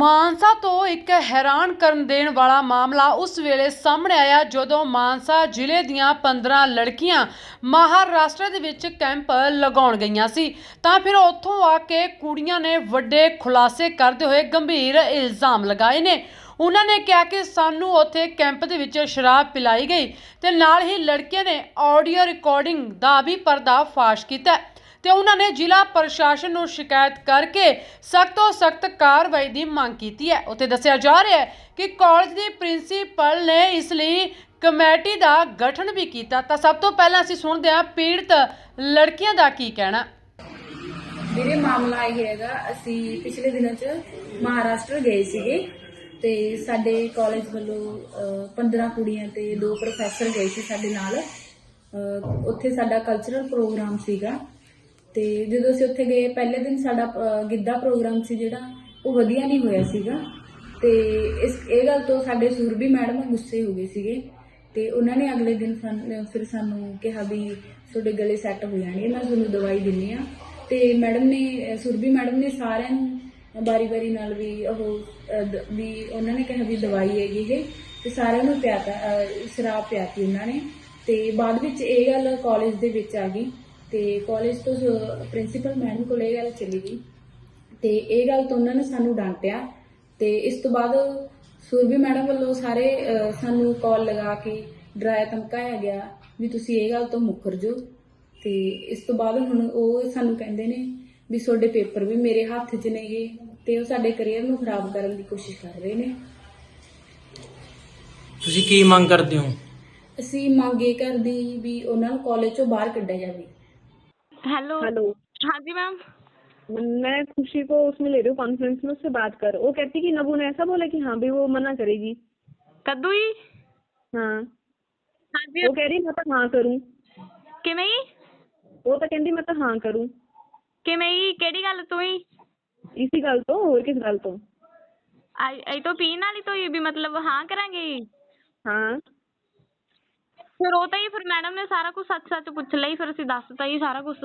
ਮਾਨਸਾ ਤੋਂ ਇੱਕ ਹੈਰਾਨ ਕਰਨ ਦੇਣ ਵਾਲਾ ਮਾਮਲਾ ਉਸ ਵੇਲੇ ਸਾਹਮਣੇ ਆਇਆ ਜਦੋਂ ਮਾਨਸਾ ਜ਼ਿਲ੍ਹੇ ਦੀਆਂ 15 ਲੜਕੀਆਂ ਮਹਾਰਾਸ਼ਟਰ ਦੇ ਵਿੱਚ ਕੈਂਪ ਲਗਾਉਣ ਗਈਆਂ ਸੀ। ਤਾਂ ਫਿਰ ਉੱਥੋਂ ਆ ਕੇ ਕੁੜੀਆਂ ਨੇ ਵੱਡੇ ਖੁਲਾਸੇ ਕਰਦੇ ਹੋਏ ਗੰਭੀਰ ਇਲਜ਼ਾਮ ਲਗਾਏ ਨੇ। ਉਹਨਾਂ ਨੇ ਕਿਹਾ ਕਿ ਸਾਨੂੰ ਉੱਥੇ ਕੈਂਪ ਦੇ ਵਿੱਚ ਸ਼ਰਾਬ ਪਿਲਾਈ ਗਈ ਤੇ ਨਾਲ ਹੀ ਲੜਕੀਆਂ ਨੇ ਆਡੀਓ ਰਿਕਾਰਡਿੰਗ ਦਾ ਵੀ ਪਰਦਾ ਫਾਸ਼ ਕੀਤਾ। ਤੇ ਉਹਨਾਂ ਨੇ ਜ਼ਿਲ੍ਹਾ ਪ੍ਰਸ਼ਾਸਨ ਨੂੰ ਸ਼ਿਕਾਇਤ ਕਰਕੇ ਸਖਤ ਤੋਂ ਸਖਤ ਕਾਰਵਾਈ ਦੀ ਮੰਗ ਕੀਤੀ ਹੈ। ਉੱਥੇ ਦੱਸਿਆ ਜਾ ਰਿਹਾ ਹੈ ਕਿ ਕਾਲਜ ਦੀ ਪ੍ਰਿੰਸੀਪਲ ਨੇ ਇਸ ਲਈ ਕਮੇਟੀ ਦਾ ਗਠਨ ਵੀ ਕੀਤਾ। ਤਾਂ ਸਭ ਤੋਂ ਪਹਿਲਾਂ ਅਸੀਂ ਸੁਣਦੇ ਹਾਂ ਪੀੜਤ ਲੜਕੀਆਂ ਦਾ ਕੀ ਕਹਿਣਾ। ਵੀਰੇ ਮਾਮਲਾ ਇਹ ਹੈਗਾ ਅਸੀਂ ਪਿਛਲੇ ਦਿਨਾਂ 'ਚ ਮਹਾਰਾਸ਼ਟਰ ਗਏ ਸੀਗੇ ਤੇ ਸਾਡੇ ਕਾਲਜ ਵੱਲੋਂ ਅਹ, 15 ਕੁੜੀਆਂ ਤੇ ਦੋ ਪ੍ਰੋਫੈਸਰ ਗਏ ਸੀ ਸਾਡੇ ਨਾਲ। ਅਹ, ਉੱਥੇ ਸਾਡਾ ਕਲਚਰਲ ਪ੍ਰੋਗਰਾਮ ਸੀਗਾ। ਤੇ ਜਦੋਂ ਅਸੀਂ ਉੱਥੇ ਗਏ ਪਹਿਲੇ ਦਿਨ ਸਾਡਾ ਅਹ, ਗਿੱਧਾ ਪ੍ਰੋਗਰਾਮ ਸੀ ਜਿਹੜਾ ਉਹ ਵਧੀਆ ਨਹੀਂ ਹੋਇਆ ਸੀਗਾ। ਤੇ ਇਸ ਇਹ ਗੱਲ ਤੋਂ ਸਾਡੇ ਸੂਰਬੀ ਮੈਡਮ ਗੁੱਸੇ ਹੋ ਗਏ ਸੀਗੇ ਤੇ ਉਹਨਾਂ ਨੇ ਅਗਲੇ ਦਿਨ ਸਾਨੂੰ ਫਿਰ ਸਾਨੂੰ ਕਿਹਾ ਵੀ ਤੁਹਾਡੇ ਗਲੇ ਸੈੱਟ ਹੋ ਜਾਣਗੇ ਮੈਂ ਤੁਹਾਨੂੰ ਦਵਾਈ ਦਿੰਨੀ ਆ ਤੇ ਮੈਡਮ ਨੇ ਅਹ ਸੁਰਭੀ ਮੈਡਮ ਨੇ ਸਾਰਿਆਂ ਨੂੰ ਬਾਰੀ-ਬਾਰੀ ਨਾਲ ਵੀ ਉਹ ਅਹ, ਦ- ਵੀ ਉਹਨਾਂ ਨੇ ਕਿਹਾ ਵੀ ਦਵਾਈ ਹੈਗੀ ਇਹ ਤੇ ਸਾਰਿਆਂ ਨੂੰ ਪਿਆਤਾ ਅਹ, ਸ਼ਰਾਬ ਪਿਆਤੀ ਉਹਨਾਂ ਨੇ। ਤੇ ਬਾਅਦ ਵਿੱਚ ਇਹ ਗੱਲ ਕਾਲਜ ਦੇ ਵਿੱਚ ਆ ਗਈ। ਤੇ ਕਾਲਜ ਤੋਂ ਪ੍ਰਿੰਸੀਪਲ ਮੈਡਮ ਕੋਲ ਇਹ ਗੱਲ ਚਲੀ ਗਈ ਤੇ ਇਹ ਗੱਲ ਤੋਂ ਉਹਨਾਂ ਨੇ ਸਾਨੂੰ ਡਾਂਟਿਆ ਤੇ ਇਸ ਤੋਂ ਬਾਅਦ ਸੁਰਭੀ ਮੈਡਮ ਵੱਲੋਂ ਸਾਰੇ ਸਾਨੂੰ ਕਾਲ ਲਗਾ ਕੇ ਡਰਾਇਆ ਧਮਕਾਇਆ ਗਿਆ ਵੀ ਤੁਸੀਂ ਇਹ ਗੱਲ ਤੋਂ ਮੁੱਕਰ ਜਾਓ ਤੇ ਇਸ ਤੋਂ ਬਾਅਦ ਹੁਣ ਉਹ ਸਾਨੂੰ ਕਹਿੰਦੇ ਨੇ ਵੀ ਤੁਹਾਡੇ ਪੇਪਰ ਵੀ ਮੇਰੇ ਹੱਥ 'ਚ ਨੇਗੇ ਤੇ ਉਹ ਸਾਡੇ ਕੈਰੀਅਰ ਨੂੰ ਖਰਾਬ ਕਰਨ ਦੀ ਕੋਸ਼ਿਸ਼ ਕਰ ਰਹੇ ਨੇ। ਤੁਸੀਂ ਕੀ ਮੰਗ ਕਰਦੇ ਹੋ? ਅਸੀਂ ਮੰਗ ਇਹ ਕਰਦੀ ਵੀ ਉਹਨਾਂ ਨੂੰ ਕਾਲਜ 'ਚੋਂ ਬਾਹਰ ਕੱਢਿਆ ਜਾਵੇ। हेलो हेलो हाँ जी मैम मैं खुशी को उसमें ले रही हूँ कॉन्फ्रेंस में उससे बात कर वो कहती कि नबू ने ऐसा बोला कि हाँ भी वो मना करेगी कद्दू जी हाँ हाँ जी वो कह रही मैं तो हाँ करूँ ਕਿਵੇਂ ਜੀ वो तो कहती मैं तो हाँ करूँ ਕਿਵੇਂ ਜੀ ਕਿਹੜੀ ਗੱਲ ਤੋਂ ਹੀ इसी गल तो और किस गल तो ਆਈ ਆਈ ਤੋਂ ਪੀਣ ਵਾਲੀ ਤੋਂ ਹੀ ਵੀ ਮਤਲਬ ਹਾਂ ਕਰਾਂਗੇ ਜੀ। हाँ ਫਿਰ ਉਹ ਤਾਂ ਹੀ ਫਿਰ ਮੈਡਮ ਨੇ ਸਾਰਾ ਕੁਝ ਸੱਚ ਸੱਚ ਪੁੱਛ ਲਈ ਫਿਰ ਅਸੀਂ ਦੱਸਤਾ ਜੀ ਸਾਰਾ ਕੁਝ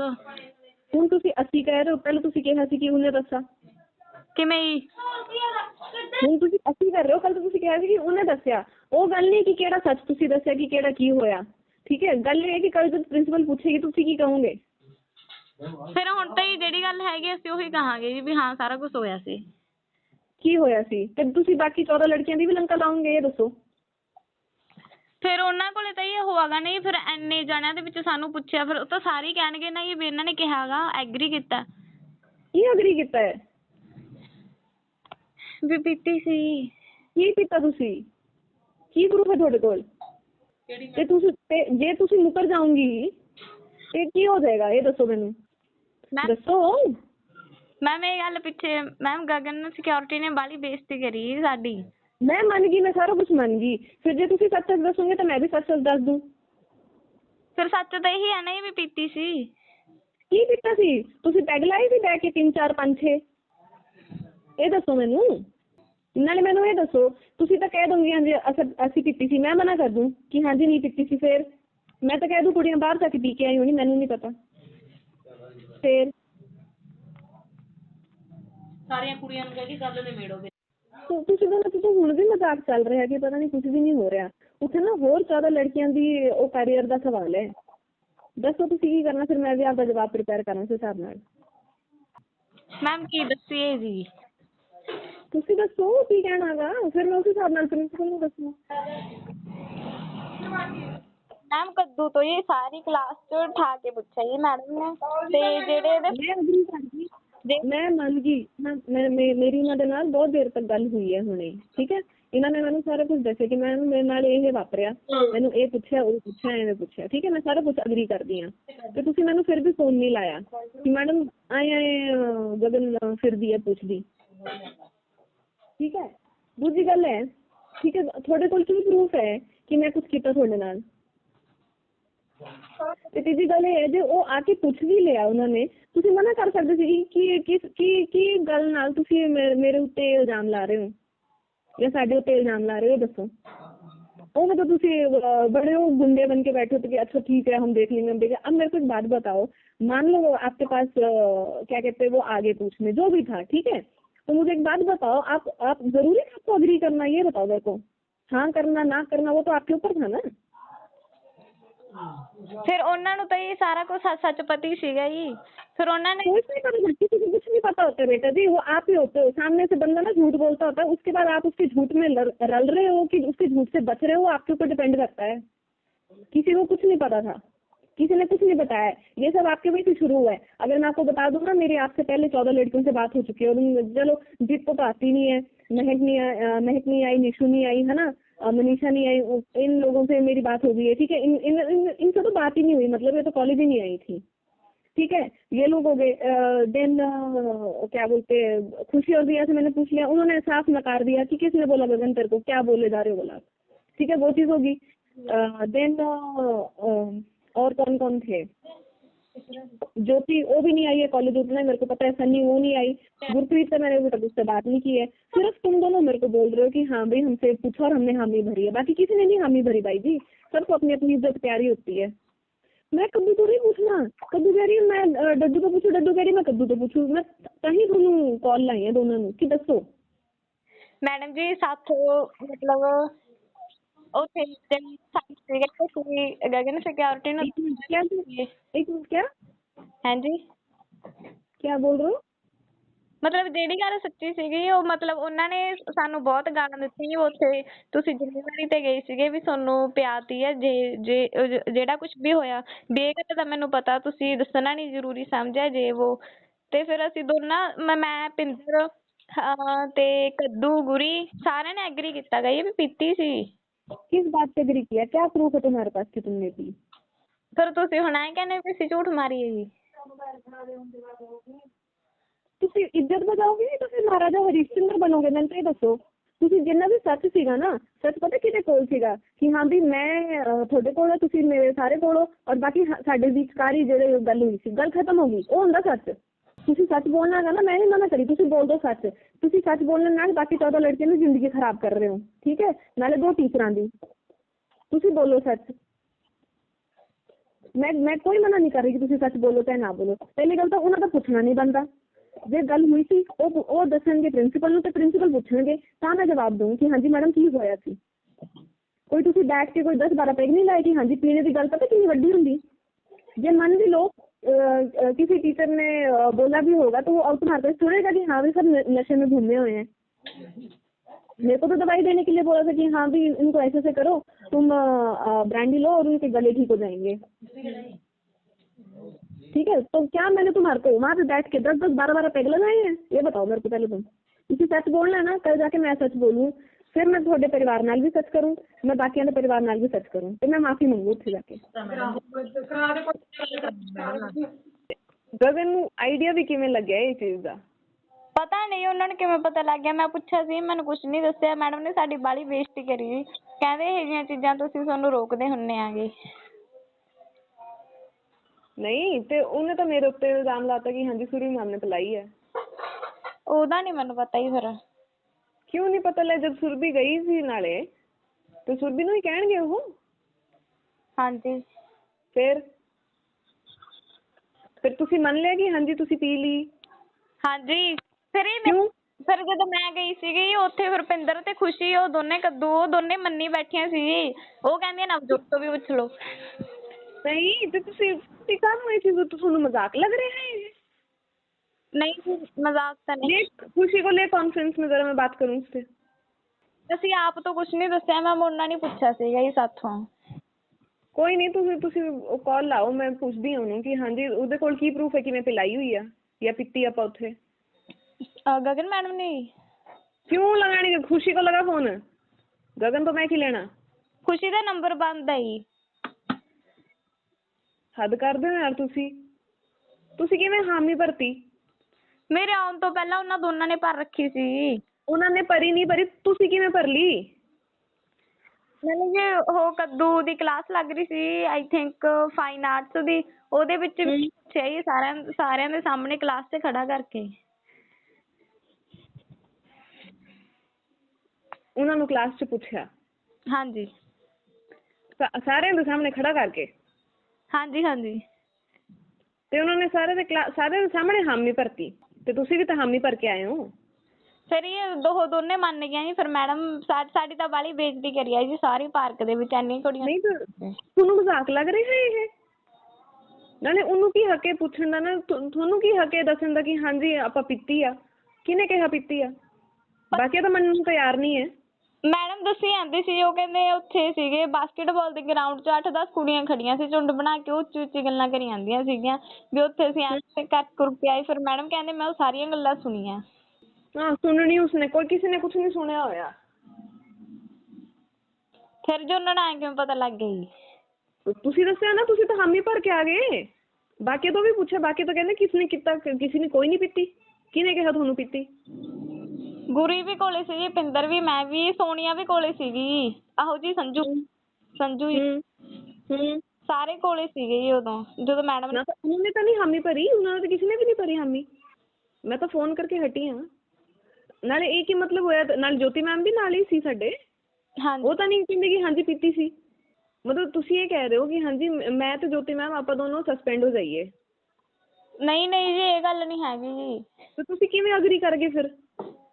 ਹੁਣ ਤੁਸੀਂ ਅਸੀਂ ਕਹਿ ਰਹੇ ਹੋ ਪਹਿਲਾਂ ਤੁਸੀਂ ਕਿਹਾ ਸੀ ਕਿ ਉਹਨੇ ਦੱਸਿਆ। ਕਿਵੇਂ ਜੀ? ਹੁਣ ਤੁਸੀਂ ਅਸੀਂ ਕਰ ਰਹੇ ਹੋ ਕੱਲ ਤੁਸੀਂ ਕਿਹਾ ਸੀ ਕਿ ਉਹਨੇ ਦੱਸਿਆ। ਉਹ ਗੱਲ ਨਹੀਂ ਕਿ ਕਿਹੜਾ ਸੱਚ ਤੁਸੀਂ ਦੱਸਿਆ ਕਿ ਕਿਹੜਾ ਕੀ ਹੋਇਆ। ਠੀਕ ਹੈ ਗੱਲ ਇਹ ਹੈ ਕਿ ਕੱਲ ਜਦ ਪ੍ਰਿੰਸੀਪਲ ਪੁੱਛੇਗੀ ਤੁਸੀਂ ਕੀ ਕਹੋਗੇ? ਫਿਰ ਹੁਣ ਤਾਂ ਹੀ ਜਿਹੜੀ ਗੱਲ ਹੈਗੀ ਅਸੀਂ ਉਹੀ ਕਹਾਂਗੇ ਜੀ ਵੀ ਹਾਂ ਸਾਰਾ ਕੁਝ ਹੋਇਆ ਸੀ। ਕੀ ਹੋਇਆ ਸੀ? ਤੇ ਤੁਸੀਂ ਬਾਕੀ 14 ਲੜਕੀਆਂ ਦੀ ਵੀ ਲੰਕਾ ਲਾਉਂਗੇ ਇਹ ਦੱਸੋ। ਫਿਰ ਉਹਨਾਂ ਕੋਲੇ ਤਾਂ ਇਹ ਹੋਵਾਗਾ ਨਹੀਂ ਫਿਰ ਐਨੇ ਜਣਿਆਂ ਦੇ ਵਿੱਚ ਸਾਨੂੰ ਪੁੱਛਿਆ ਫਿਰ ਉਹ ਤਾਂ ਸਾਰੇ ਹੀ ਕਹਿਣਗੇ ਨਾ ਜੀ ਵੀ ਇਹਨਾਂ ਨੇ ਕਿਹਾਗਾ ਐਗਰੀ ਕੀਤਾ। ਕੀ ਅਗਰੀ ਕੀਤਾ ਹੈ ਵੀ ਪੀਤੀ ਸੀ। ਕੀ ਕੀਤਾ ਤੁਸੀਂ? ਕੀ ਪ੍ਰੂਫ ਹੈ ਤੁਹਾਡੇ ਕੋਲ? ਤੇ ਤੁਸੀਂ ਤੇ ਜੇ ਤੁਸੀਂ ਮੁਕਰ ਜਾਓਗੀ ਤੇ ਕੀ ਹੋ ਜਾਏਗਾ? ਇਹ ਦੱਸੋ ਮੈਨੂੰ। ਮੈਮ ਦੱਸੋ। ਮੈਮ ਇਹ ਗੱਲ ਪਿੱਛੇ ਮੈਮ ਗਗਨ ਸਿਕਿਉਰਿਟੀ ਨੇ ਬਾਲੀ ਬੇਇੱਜ਼ਤੀ ਕਰੀ ਜੀ ਸਾਡੀ। ਮੈਂ ਮੰਨ ਗਈ ਮੈਂ ਸਾਰਾ ਕੁਝ ਮੰਨ ਗਈ। ਫਿਰ ਜੇ ਤੁਸੀਂ ਸੱਚ ਸੱਚ ਦੱਸੋਗੇ ਤਾਂ ਮੈਂ ਵੀ ਸੱਚ ਸੱਚ ਦੱਸ ਦੂੰ। ਫਿਰ ਸੱਚ ਤਾਂ ਇਹੀ ਹੈ ਨਾ ਜੀ ਵੀ ਪੀਤੀ ਸੀ। ਕੀ ਕੀਤਾ ਸੀ? ਤੁਸੀਂ ਪੈਗ ਲਾਈ ਸੀ ਬੈ ਕੇ 3 4 5 6 ਇਹ ਦੱਸੋ ਮੈਨੂੰ। ਨਾਲੇ ਮੈਨੂੰ ਇਹ ਦੱਸੋ ਤੁਸੀਂ ਤਾਂ ਕਹਿ ਦੋਗੇ ਹਾਂਜੀ ਅਸੀਂ ਪੀਤੀ ਸੀ ਮੈਂ ਮਨਾ ਕਰ ਦੂੰ ਕਿ ਹਾਂਜੀ ਨਹੀਂ ਪੀਤੀ ਸੀ ਫਿਰ। ਮੈਂ ਤਾਂ ਕਹਿ ਦੂੰ ਕੁੜੀਆਂ ਬਾਹਰ ਜਾ ਕੇ ਪੀ ਕੇ ਆਈ ਹੋਣੀ ਮੈਨੂੰ ਨਹੀਂ ਪਤਾ। ਫਿਰ। ਸਾਰੀਆਂ ਕੁੜੀਆਂ ਨੂੰ ਕਹਿੰਦੀ ਗੱਲ ਤੁ- ਤੁਸੀਂ ਦੋਨੋਂ ਤੁਸੀਂ ਹੁਣ ਵੀ ਮਜ਼ਾਕ ਚੱਲ ਰਿਹਾ ਕਿ ਪਤਾ ਨਹੀਂ ਕੁਝ ਵੀ ਨਹੀਂ ਹੋ ਰਿਹਾ। ਉੱਥੇ ਨਾ ਹੋਰ ਜ਼ਿਆਦਾ ਲੜਕੀਆਂ ਦੀ ਉਹ ਕੈਰੀਅਰ ਦਾ ਸਵਾਲ ਹੈ। ਦੱਸੋ ਤੁਸੀਂ ਕੀ ਕਰਨਾ ਫਿਰ ਮੈਂ ਵੀ ਆਪਦਾ ਜਵਾਬ ਪ੍ਰਿਪੇਅਰ ਕਰਾਂ ਉਸ ਹਿਸਾਬ ਨਾਲ। ਮੈਮ ਕੀ ਦੱਸੀਏ ਜੀ? ਤੁਸੀਂ ਦੱਸੋ ਕੀ ਕਹਿਣਾ ਹੈਗਾ ਫਿਰ ਮੈਂ ਉਸ ਹਿਸਾਬ ਨਾਲ ਪ੍ਰਿੰਸੀਪਲ ਨੂੰ ਦੱਸੂ ਮੈਮ ਕੱਦੂ ਤੋਂ ਇਹ ਸਾਰੀ ਕਲਾਸ ਚ ਉਠਾ ਕੇ ਪੁੱਛਿਆ ਜੀ ਮੈਡਮ ਨੇ। ਤੇ ਜਿਹੜੇ ਇਹਦੇ ਮੈਂ ਮੈਂ ਮੰਨ ਗਈ ਮੇਰੀ ਇਹਨਾਂ ਦੇ ਨਾਲ ਬਹੁਤ ਦੇਰ ਤੱਕ ਗੱਲ ਹੋਈ ਹੈ ਹੁਣੇ ਠੀਕ ਹੈ? ਇਹਨਾਂ ਨੇ ਮੈਨੂੰ ਸਾਰਾ ਕੁਝ ਦੱਸਿਆ ਕਿ ਮੈਂ ਮੇਰੇ ਨਾਲ ਇਹ ਵਾਪਰਿਆ ਮੈਨੂੰ ਇਹ ਪੁੱਛਿਆ ਉਹ ਪੁੱਛਿਆ ਐਵੇਂ ਪੁੱਛਿਆ ਠੀਕ ਹੈ? ਮੈਂ ਸਾਰਾ ਕੁਝ ਅਗਰੀ ਕਰਦੀ ਹਾਂ। ਤੇ ਤੁਸੀਂ ਮੈਨੂੰ ਫਿਰ ਵੀ ਫੋਨ ਨਹੀਂ ਲਾਇਆ ਕਿ ਮੈਡਮ ਆਏ ਆਏ ਗਗਨ ਫਿਰਦੀ ਹੈ ਪੁੱਛਦੀ। ਠੀਕ ਹੈ? ਦੂਜੀ ਗੱਲ ਹੈ ਠੀਕ ਹੈ ਤੁਹਾਡੇ ਕੋਲ ਕੀ ਪ੍ਰੂਫ ਹੈ ਕਿ ਮੈਂ ਕੁਝ ਕੀਤਾ ਤੁਹਾਡੇ ਨਾਲ? ਤੇ ਤੀਜੀ ਗੱਲ ਇਹ ਹੈ ਜੇ ਉਹ ਆ ਕੇ ਪੁੱਛ ਵੀ ਲਿਆ ਉਹਨਾਂ ਨੇ ਤੁਸੀਂ ਮਨਾ ਕਰ ਸਕਦੇ ਸੀ ਕਿ ਕਿਸ ਕੀ ਕੀ ਗੱਲ ਨਾਲ ਤੁਸੀਂ ਮੇ- ਮੇਰੇ ਉੱਤੇ ਇਲਜ਼ਾਮ ਲਾ ਰਹੇ ਹੋ ਜਾਂ ਸਾਡੇ ਉੱਤੇ ਇਲਜ਼ਾਮ ਲਾ ਰਹੇ ਹੋ ਇਹ ਦੱਸੋ ਉਹ मतलब ਤੁਸੀਂ अ, बड़े हो गुंडे बन के बैठे हो तो कि अच्छा ठीक है हम देख लेंगे हम देखें अब मेरे को एक बात बताओ मान लो आपके पास अ, क्या कहते हैं वो आगे पूछने जो भी था ठीक है तो मुझे एक बात बताओ आप आप जरूरी है आपको अग्री करना ये बताओ मेरे को हाँ करना ना करना वो तो आपके ऊपर था ना ਫਿਰ ਉਹਨਾਂ ਨੂੰ ਤਾਂ ਇਹ ਸਾਰਾ ਕੁਝ ਸੱਚ सच पता ही ਸੀਗਾ ਜੀ ਫਿਰ ਉਹਨਾਂ ਨੇ कुछ नहीं पता किसी को कुछ नहीं पता होता बेटा जी वो आप ही होते हो सामने से बंदा ना झूठ बोलता होता है उसके बाद आप उसके झूठ में लड़- रल रहे हो कि उसके झूठ से बच रहे हो आपके ऊपर डिपेंड करता है किसी को कुछ नहीं पता था किसी ने कुछ नहीं बताया ये सब आपके वहीं से शुरू हुआ है अगर मैं आपको बता दूं ना मेरी आपसे पहले चौदह लड़कियों से बात हो चुकी है और उन- चलो जीत को तो आती नहीं है महक नहीं आई अ, महक नहीं आई निशु नहीं आई है ना अ, मनीषा नहीं आई इन लोगों से मेरी बात हो गई है, ठीक है? इन इन इन इनसे तो बात ही नहीं हुई मतलब ये तो कॉलेज ही नहीं आई थी, ठीक है? ये लोग हो गए देन क्या बोलते खुशी और दिया से मैंने पूछ लिया, उन्होंने साफ़ नकार दिया कि किसने बोला, गगन तेरे को, क्या बोले जा रहे हो बोला, ठीक है? वो चीज़ होगी। देन और कौन कौन थे? ज्योति, वो भी नहीं आई है कॉलेज उतना, मेरे को पता है सनी वो नहीं आई। गुरप्रीत से मैंने अभी उससे बात नहीं की है। सिर्फ़ तुम दोनों मेरे को बोल रहे हो कि हाँ भाई, हमसे पूछो और हमने हामी भरी है। बाकी किसी ने नहीं हामी भरी भाई जी। सबको अपनी अपनी इज़्ज़त, प्यारी होती है। मैं कद्दू तो नहीं पूछना। कद्दू कह रही मैं डड्डू को पूछू, डड्डू कह रही मैं कद्दू तो पूछू। मैं कहीं दोनों कॉल लाई है दोनों की दसो। मैडम जी, साथ मतलब ਮਤਲਬ ਉੱਥੇ ਜਿਹੜੇ ਸਾਥ ਸੀਗੇ ਤੁਸੀਂ ਗਗਨ ਸਿਕਿਉਰਿਟੀ ਨੂੰ एक मिनट क्या एक मिनट क्या ਹਾਂਜੀ क्या बोल रहे हो ਮਤਲਬ ਜਿਹੜੀ ਗੱਲ ਸੱਚੀ ਸੀਗੀ ਉਹ ਮਤਲਬ ਉਹਨਾਂ ਨੇ ਸਾਨੂੰ ਬਹੁਤ ਗਾਲਾਂ ਦਿੱਤੀਆਂ ਉੱਥੇ ਤੁਸੀਂ ਜ਼ਿੰਮੇਵਾਰੀ ਤੇ ਗਏ ਸੀਗੇ ਵੀ ਤੁਹਾਨੂੰ ਪਿਆਤੀ ਹੈ ਜੇ ਜੇ ਅਹ ਜ- ਜਿਹੜਾ ਕੁਝ ਵੀ ਹੋਇਆ ਵੀ ਇਹ ਗੱਲ ਤਾਂ ਮੈਨੂੰ ਪਤਾ ਤੁਸੀਂ ਦੱਸਣਾ ਨਹੀਂ ਜ਼ਰੂਰੀ ਸਮਝਿਆ ਜੇ ਉਹ ਤੇ ਫਿਰ ਅਸੀਂ ਦੋਨਾਂ ਮੈਂ ਮੈਂ ਪਿੰਦਰ ਹਾਂ ਤੇ ਕੱਦੂ ਗੁਰੀ ਸਾਰਿਆਂ ਨੇ ਐਗਰੀ ਕੀਤਾ ਗਾ ਇਹ ਵੀ ਪੀਤੀ ਸੀ किस बात पे एग्री किया क्या प्रूफ है तुम्हारे पास कि तुमने पी ਫਿਰ ਤੁਸੀਂ ਹੁਣ ਐਂ ਕਹਿੰਦੇ ਵੀ ਅਸੀਂ ਝੂਠ ਮਾਰੀ ਹੈ ਜੀ ਤੁਸੀਂ ਇੱਜ਼ਤ ਬਚਾਓਗੇ ਜਾਂ ਤੁਸੀਂ ਮਹਾਰਾਜਾ ਹਰੀਸ਼ਚੰਦਰ ਬਣੋਗੇ ਮੈਨੂੰ ਤਾਂ ਇਹ ਦੱਸੋ ਤੁਸੀਂ ਜਿੰਨਾ ਵੀ ਸੱਚ ਸੀਗਾ ਨਾ ਸੱਚ ਪਤਾ ਕਿਹਦੇ ਕੋਲ ਸੀਗਾ ਕਿ ਹਾਂ ਵੀ ਮੈਂ ਅਹ, ਤੁਹਾਡੇ ਕੋਲ ਹੋ ਤੁਸੀਂ ਮੇਰੇ ਸਾਰੇ ਕੋਲ ਹੋ ਔਰ ਬਾਕੀ ਹ- ਸਾਡੇ ਵਿਚਕਾਰ ਹੀ ਜਿਹੜੇ ਗੱਲ ਹੋਈ ਸੀ ਗੱਲ ਖਤਮ ਹੋ ਗਈ ਉਹ ਹੁੰਦਾ ਸੱਚ ਤੁਸੀਂ ਸੱਚ ਬੋਲਣਾ ਹੈਗਾ ਨਾ, ਮੈਂ ਨਹੀਂ ਮਨਾ ਕਰੀ ਤੁਸੀਂ ਬੋਲ ਦਿਓ ਸੱਚ। ਤੁਸੀਂ ਸੱਚ ਬੋਲਣ ਨਾਲ ਬਾਕੀ 14 ਲੜਕੀਆਂ ਦੀ ਜ਼ਿੰਦਗੀ ਖਰਾਬ ਕਰ ਰਹੇ ਹੋ, ਠੀਕ ਹੈ? ਨਾਲੇ ਦੋ ਟੀਚਰਾਂ ਦੀ। ਤੁਸੀਂ ਬੋਲੋ ਸੱਚ। ਮੈਂ ਮੈਂ ਕੋਈ ਮਨਾ ਨਹੀਂ ਕਰ ਰਹੀ ਕਿ ਤੁਸੀਂ ਸੱਚ ਬੋਲੋ ਚਾਹੇ ਨਾ ਬੋਲੋ। ਪਹਿਲੀ ਗੱਲ ਤਾਂ ਉਹਨਾਂ ਦਾ ਪੁੱਛਣਾ ਨਹੀਂ ਬੰਦਾ ਜੇ ਗੱਲ ਹੋਈ ਸੀ, ਉਹ ਉਹ ਦੱਸਣਗੇ ਪ੍ਰਿੰਸੀਪਲ ਨੂੰ ਤੇ ਪ੍ਰਿੰਸੀਪਲ ਪੁੱਛਣਗੇ, ਤਾਂ ਮੈਂ ਜਵਾਬ ਦਊਂ ਕਿ ਹਾਂਜੀ ਮੈਡਮ, ਕੀ ਹੋਇਆ ਸੀ? ਕੋਈ ਤੁਸੀਂ ਬੈਠ ਕੇ ਕੋਈ 10 12 ਪੈਗ ਨਹੀਂ ਲਾਏ ਕਿ ਹਾਂਜੀ ਪੀਣੇ ਦੀ ਗੱਲ ਪਤਾ ਕਿੰਨੀ ਵੱਡੀ ਹੁੰਦੀ? ਜੇ ਮੰਨ ਵੀ ਲਓ किसी टीचर ने बोला भी होगा तो वो पास छोड़ेगा कि हाँ भी सब नशे में घूमे हुए हैं। मेरे को तो दवाई देने के लिए बोला था कि हाँ भी इनको ऐसे ऐसे करो, तुम ब्रांडी लो और उनके गले ठीक हो जाएँगे। ठीक है? तो क्या मैंने तुम्हारे को, वहाँ पे बैठ के दस दस, बारह बारह पैग लगाए हैं? ये बताओ मेरे को पहले तुम। इसी सच बोलना है ना, कल जाके मैं सच बोलूँ। ਫਿਰ ਮੈਂ ਤੁਹਾਡੇ ਪਰਿਵਾਰ ਨਾਲ ਵੀ ਸੱਚ ਕਰੂੰ ਮੈਂ ਬਾਕੀਆਂ ਦੇ ਪਰਿਵਾਰ ਨਾਲ ਵੀ ਸੱਚ ਕਰੂੰ ਤੇ ਮੈਂ ਮਾਫੀ ਮੰਗੂ ਉੱਥੇ ਜਾ ਕੇ। ਗਗਨ ਨੂੰ ਆਈਡੀਆ ਵੀ ਕਿਵੇਂ ਲੱਗਿਆ ਇਹ ਚੀਜ਼ ਦਾ? ਪਤਾ ਨਹੀਂ ਉਹਨਾਂ ਨੂੰ ਕਿਵੇਂ ਪਤਾ ਲੱਗ ਗਿਆ ਮੈਂ ਪੁੱਛਿਆ ਸੀ ਮੈਨੂੰ ਕੁਝ ਨਹੀਂ ਦੱਸਿਆ ਮੈਡਮ ਨੇ ਸਾਡੀ ਬਾਲੀ ਬੇਇੱਜ਼ਤੀ ਕਰੀ ਜੀ ਕਹਿੰਦੇ ਇਹ ਜਿਹੀਆਂ ਚੀਜ਼ਾਂ ਤੁਸੀਂ ਸਾਨੂੰ ਰੋਕਦੇ ਹੁੰਨੇ ਆਗੇ। ਨਹੀਂ ਤੇ ਉਹਨੇ ਤਾਂ ਮੇਰੇ ਉੱਤੇ ਇਲਜ਼ਾਮ ਲਾਤਾ ਕਿ ਹਾਂਜੀ ਸੁਰੀ ਮੈਮ ਨੇ ਪਲਾਈ ਉਹਦਾ ਨਹੀਂ ਮੈਨੂੰ ਪਤਾ ਹੀ ਫਿਰ। ਕਿਉਂ ਨਹੀਂ ਪਤਾ ਲੈ ਜਦ ਸੁਰਭੀ ਗਈ ਸੀ ਨਾਲੇ ਤੇ ਸੁਰਭੀ ਨੂੰ ਹੀ ਕਹਿਣਗੇ ਉਹ? ਹਾਂਜੀ। ਫਿਰ? ਫਿਰ ਤੁਸੀਂ ਮੰਨ ਲਿਆ ਕਿ ਹਾਂਜੀ ਤੁਸੀਂ ਪੀ ਲਈ? ਹਾਂਜੀ। ਫਿਰ ਇਹ ਕਿਉਂ? ਫਿਰ ਜਦੋਂ ਮੈਂ ਗਈ ਸੀਗੀ ਉੱਥੇ ਫਿਰ ਪਿੰਦਰ ਤੇ ਖੁਸ਼ੀ ਉਹ ਦੋਨੇ ਕੱਦੂ ਉਹ ਦੋਨੇ ਮੰਨੀ ਬੈਠੀਆਂ ਸੀ ਜੀ ਉਹ ਕਹਿੰਦੀਆਂ ਨਵਜੋਤ ਤੋਂ ਵੀ ਪੁੱਛ ਲਓ। ਨਹੀਂ ਤੇ ਤੁਸੀਂ ਤੁਸੀਂ ਕਾਹਨੂੰ ਇਹ ਚੀਜ਼ ਤੁਹਾਨੂੰ ਮਜ਼ਾਕ ਲੱਗ ਰਿਹਾ ये? ਨਹੀਂ ਜੀ ਮਜ਼ਾਕ ਤਾਂ ਨਹੀਂ ले खुशी को ले कॉन्फ्रेंस में जरा मैं बात करूँ उससे ਅਸੀਂ ਆਪ ਤੋਂ ਕੁਝ ਨਹੀਂ ਦੱਸਿਆ ਮੈਂ ਉਹਨਾਂ ਨੇ ਪੁੱਛਿਆ ਸੀਗਾ ਜੀ ਸਾਥੋਂ ਕੋਈ ਨਹੀਂ ਤੁਸੀਂ ਤੁਸੀਂ ਕਾਲ ਲਾਓ ਮੈਂ ਪੁੱਛਦੀ ਹਾਂ ਉਹਨੂੰ ਕਿ ਹਾਂਜੀ ਉਹਦੇ ਕੋਲ ਕੀ ਪ੍ਰੂਫ ਹੈ ਕਿ ਮੈਂ ਪਿਲਾਈ ਹੋਈ ਆ ਜਾਂ ਪੀਤੀ ਆਪਾਂ ਉੱਥੇ ਅਹ ਗਗਨ ਮੈਡਮ ਨੇ ਜੀ। क्यों लगाने का खुशी को लगा फोन गगन तो मैं की लेना ਖੁਸ਼ੀ ਦਾ ਨੰਬਰ ਬੰਦ ਹੈ ਜੀ ਹੱਦ ਕਰਦੇ ਹੋ ਯਾਰ ਤੁਸੀਂ ਤੁਸੀਂ ਕਿਵੇਂ ਹਾਮੀ ਭਰਤੀ ਮੇਰੇ ਆਉਣ ਤੋਂ ਪਹਿਲਾਂ ਉਹਨਾਂ ਦੋਨਾਂ ਨੇ ਭਰ ਰੱਖੀ ਸੀ। ਉਹਨਾਂ ਨੇ ਭਰੀ ਨਹੀਂ ਭਰੀ। ਤੁਸੀਂ ਕਿਵੇਂ ਭਰ ਲਈ? ਮੈਨੂੰ ਜੀ ਉਹ ਕੱਦੂ ਦੀ ਕਲਾਸ ਲੱਗ ਰਹੀ ਸੀ ਆਈ ਥਿੰਕ ਫਾਈਨ ਆਰਟਸ ਦੀ ਉਹਦੇ ਵਿੱਚ ਵੀ ਪੁੱਛਿਆ ਜੀ ਸਾਰਿਆਂ ਸਾਰਿਆਂ ਦੇ ਸਾਹਮਣੇ ਕਲਾਸ 'ਚ ਖੜਾ ਕਰਕੇ। ਉਹਨਾਂ ਨੂੰ ਕਲਾਸ 'ਚ ਪੁੱਛਿਆ? ਹਾਂਜੀ। ਸਾ- ਸਾਰਿਆਂ ਦੇ ਸਾਹਮਣੇ ਖੜਾ ਕਰਕੇ? ਹਾਂਜੀ ਹਾਂਜੀ। ਤੇ ਉਹਨਾਂ ਨੇ ਸਾਰੇ ਦੇ ਕਲਾ- ਸਾਰਿਆਂ ਦੇ ਸਾਹਮਣੇ ਹਾਮੀ ਭਰਤੀ? ਤੇ ਤੁਸੀਂ ਵੀ ਤਾਂ ਹਾਮੀ ਭਰ ਕੇ ਆਏ ਹੋ। ਫਿਰ ਇਹ ਦੋ ਦੋਨੇ ਮੰਨ ਗਈਆਂ ਜੀ ਫਿਰ ਮੈਡਮ ਸਾਡੀ ਤਾਂ ਬਾਲੀ ਬੇਇੱਜ਼ਤੀ ਕਰੀ ਆ ਜੀ ਸਾਰੀ ਪਾਰਕ ਦੇ ਵਿੱਚ ਇੰਨੀ ਕੁੜੀਆਂ ਨਹੀਂ ਤਾਂ ਤੁਹਾਨੂੰ ਮਜ਼ਾਕ ਲੱਗ ਰਿਹਾ ਇਹ? ਨਾਲੇ ਉਹਨੂੰ ਕੀ ਹੱਕ ਹੈ ਪੁੱਛਣ ਦਾ ਨਾ? ਤੁ- ਤੁਹਾਨੂੰ ਕੀ ਹੱਕ ਹੈ ਦੱਸਣ ਦਾ ਕਿ ਹਾਂਜੀ ਆਪਾਂ ਪੀਤੀ ਆ। ਕਿਹਨੇ ਕਿਹਾ ਪੀਤੀ ਆ? ਬਾਕੀ ਤਾਂ ਮੰਨਣ ਨੂੰ ਤਿਆਰ ਨਹੀਂ ਹੈ। ਮੈਡਮ ਦੱਸੀ ਜਾਂਦੀ ਸੀ ਉਹ ਕਹਿੰਦੇ ਉੱਥੇ ਸੀਗੇ ਬਾਸਕਟਬਾਲ ਦੇ ਗਰਾਊਂਡ 'ਚ 8-10 ਕੁੜੀਆਂ ਖੜੀਆਂ ਸੀ ਝੁੰਡ ਬਣਾ ਕੇ ਉੱਚੀ ਉੱਚੀ ਗੱਲਾਂ ਕਰੀ ਜਾਂਦੀਆਂ ਸੀਗੀਆਂ ਵੀ ਉੱਥੇ ਅਸੀਂ ਐਂ ਕਰ ਕਰ ਕੇ ਆਏ ਫਿਰ ਮੈਡਮ ਕਹਿੰਦੇ ਮੈਂ ਉਹ ਸਾਰੀਆਂ ਗੱਲਾਂ ਸੁਣੀਆਂ। ਹਾਂ ਸੁਣਨੀ ਉਸਨੇ ਕੋਈ ਕਿਸੇ ਨੇ ਕੁਝ ਨਹੀਂ ਸੁਣਿਆ ਹੋਇਆ। ਫਿਰ ਜੋ ਉਹਨਾਂ ਨੂੰ ਐਂ ਕਿਵੇਂ ਪਤਾ ਲੱਗ ਗਿਆ ਜੀ? ਤੁਸੀਂ ਦੱਸਿਆ ਨਾ ਤੁਸੀਂ ਤਾਂ ਹਾਮੀ ਭਰ ਕੇ ਆ ਗਏ। ਬਾਕੀ ਤੋਂ ਵੀ ਪੁੱਛਿਆ ਬਾਕੀ ਤਾਂ ਕਹਿੰਦੇ ਕਿਸ ਨੇ ਕੀਤਾ ਕਿਸੇ ਨੇ ਕੋਈ ਨਹੀਂ ਪੀਤੀ। ਕਿਹਨੇ ਕਿਹਾ ਤੁਹਾਨੂੰ ਪੀਤੀ? ਗੁਰੀ ਵੀ ਕੋਲੇ ਸੀਗੀ ਪਿੰਦਰ ਵੀ ਮੈਂ ਵੀ ਸੋਨੀਆ ਵੀ ਕੋਲੇ ਸੀਗੀ। ਆਹੋ ਜੀ ਸੰਜੂ ਸੰਜੂ ਜੀ। ਹੂੰ ਸਾਰੇ ਕੋਲੇ ਸੀਗੇ ਜੀ ਉਦੋਂ ਜਦੋਂ ਮੈਡਮ ਨੇ ਨਾ ਉਹਨਾਂ ਨੇ ਤਾਂ ਨਹੀਂ ਹਾਮੀ ਭਰੀ ਉਹਨਾਂ ਨੇ ਤਾਂ ਕਿਸੇ ਨੇ ਵੀ ਨਹੀਂ ਭਰੀ ਹਾਮੀ। ਮੈਂ ਤਾਂ ਫੋਨ ਕਰਕੇ ਹਟੀ ਹਾਂ ਨਾਲੇ ਇਹ ਕੀ ਮਤਲਬ ਹੋਇਆ ਨਾਲ ਜੋਤੀ ਮੈਮ ਵੀ ਨਾਲ ਹੀ ਸੀ ਸਾਡੇ। ਉਹ ਤਾਂ ਨਹੀਂ ਕਹਿੰਦੇ ਕਿ ਹਾਂਜੀ ਪੀਤੀ ਸੀ। ਮਤਲਬ ਤੁਸੀਂ ਇਹ ਕਹਿ ਰਹੇ ਹੋ ਕਿ ਹਾਂਜੀ ਮ- ਮੈਂ ਤੇ ਜੋਤੀ ਮੈਮ ਆਪਾਂ ਦੋਨੋਂ ਸਸਪੈਂਡ ਹੋ ਜਾਈਏ। ਨਹੀਂ ਨਹੀਂ ਜੀ ਇਹ ਗੱਲ ਨਹੀਂ ਹੈਗੀ ਜੀ। ਤੇ ਤੁਸੀਂ ਕਿਵੇਂ ਅਗਰੀ ਕਰ ਗਏ ਫਿਰ?